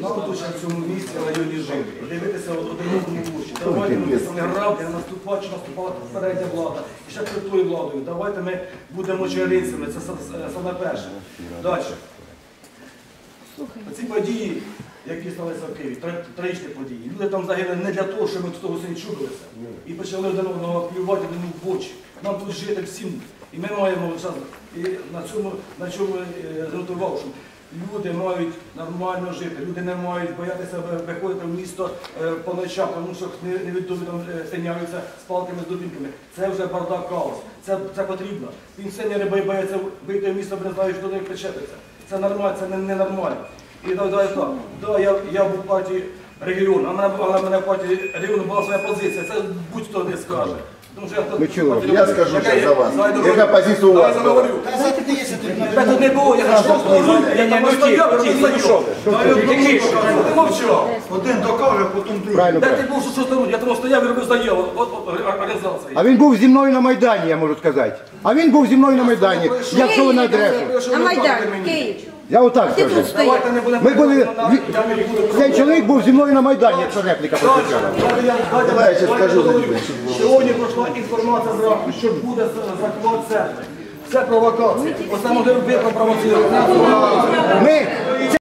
Нам тут ще в цьому місці в районі жити. Дивитися один одному в очі. Давайте ми не грабли, наступати, чи наступати попередня влада. І ще перед тою владою. Давайте ми будемо чарицями. Це саме перше. Далі. Ці події, які сталися в Києві, трагічні події. Люди там загинули не для того, щоб ми тут того чудилися. І почали один одного плювати один в очі. Нам тут жити всім. І ми маємо і на цьому, на чому е, що люди мають нормально жити, люди не мають боятися виходити в місто е, по ночам, тому що не- невідомі там е, тиняються з палками, з дубінками. Це вже бардак хаос. Це, це потрібно. Пенсіонери бояться вийти в місто, бо не знають, що до них причепиться. Це нормально, це не, не нормально. І да, да, так, да, я, я був в партії регіону, а мене, але мене в партії регіону була своя позиція. Це будь-хто не скаже. Тому що я, Ну, чого? Я скажу Яка є? за вас. Яка позиція у вас була? Я тут не було, я що я там стояв, я не стояв. Ти мовчав. Один докаже, потім другий. Правильно, Де ти правильно. був, що що Я тому стояв і робив заяву. От, от, організації. А він був зі мною на Майдані, я можу сказати. А він був зі мною на Майдані. Якщо ви на адресу. На Майдані, Київ. Я отак скажу. Давайте не будемо... Ми були. Цей чоловік був зі мною на Майдані, якщо репліка прозвучала. Давай я скажу за тебе. Сьогодні пройшла інформація зранку, що буде захват церкви. Це провокація. Оце могли б ви провоцирувати. Ми